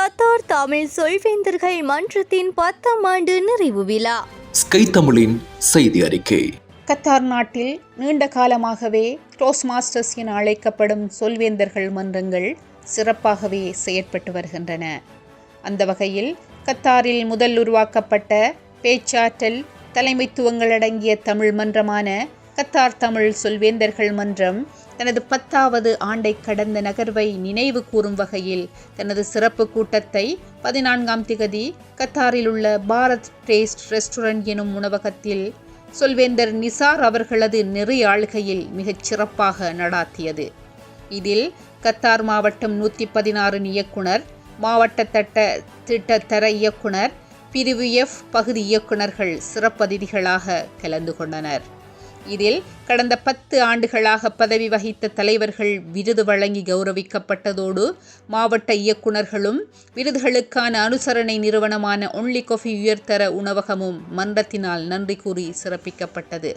Qatar Tamil சொல்வேந்தர்கள் மன்றத்தின் பத்தாம் ஆண்டு நிறைவு விழா. ஸ்கை தமிழின் செய்தி அறிக்கை. கத்தார் நாட்டில் நீண்ட காலமாகவே டோஸ் மாஸ்டர்ஸ் என அழைக்கப்படும் சொல்வேந்தர்கள் மன்றங்கள் சிறப்பாகவே செயற்பட்டு வருகின்றன. அந்த வகையில் கத்தாரில் முதல் உருவாக்கப்பட்ட பேச்சாற்றல் தலைமைத்துவங்கள் அடங்கிய தமிழ் மன்றமான கத்தார் தமிழ் சொல்வேந்தர்கள் மன்றம் தனது பத்தாவது ஆண்டை கடந்த நகர்வை நினைவு கூறும் வகையில் தனது சிறப்பு கூட்டத்தை பதினான்காம் திகதி கத்தாரில் உள்ள பாரத் டேஸ்ட் ரெஸ்டாரண்ட் எனும் உணவகத்தில் சொல்வேந்தர் நிசார் அவர்களது நெறி ஆளுகையில் மிகச் சிறப்பாக நடாத்தியது. இதில் கத்தார் மாவட்டம் நூற்றி பதினாறு இயக்குனர் மாவட்ட தட்ட திட்ட தர இயக்குனர் பிரிவு எஃப் பகுதி இயக்குநர்கள் சிறப்பதிதிகளாக கலந்து கொண்டனர். இதில் கடந்த பத்து ஆண்டுகளாக பதவி வகித்த தலைவர்கள் விருது வழங்கி கௌரவிக்கப்பட்டதோடு மாவட்ட இயக்குனர்களும் விருதுகளுக்கான அனுசரணை நிறுவனமான ஒன்லி கொஃபி உயர்தர உணவகமும் மன்றத்தினால் நன்றி கூறி சிறப்பிக்கப்பட்டது.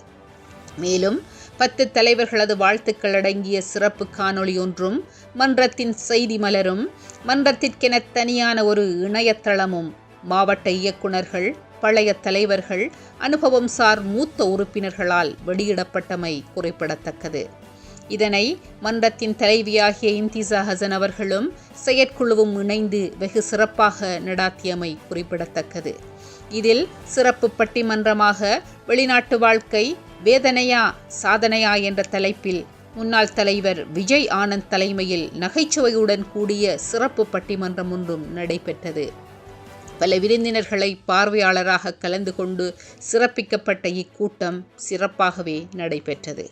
மேலும் பத்து தலைவர்களது வாழ்த்துக்கள் அடங்கிய சிறப்பு காணொளி ஒன்றும் மன்றத்தின் செய்தி மலரும் மன்றத்திற்கென தனியான ஒரு இணையதளமும் மாவட்ட இயக்குனர்கள் பழைய தலைவர்கள் அனுபவம் சார் மூத்த உறுப்பினர்களால் வெளியிடப்பட்டமை குறிப்பிடத்தக்கது. இதனை மன்றத்தின் தலைவியாகிய இந்திசா ஹசன் அவர்களும் செயற்குழுவும் இணைந்து வெகு சிறப்பாக நடாத்தியமை குறிப்பிடத்தக்கது. இதில் சிறப்பு பட்டிமன்றமாக வெளிநாட்டு வாழ்க்கை வேதனையா சாதனையா என்ற தலைப்பில் முன்னாள் தலைவர் விஜய் ஆனந்த் தலைமையில் நகைச்சுவையுடன் கூடிய சிறப்பு பட்டிமன்றம் ஒன்றும் நடைபெற்றது. பல விருந்தினர்களை பார்வையாளராக கலந்து கொண்டு சிறப்பிக்கப்பட்ட இக்கூட்டம் சிறப்பாகவே நடைபெற்றது.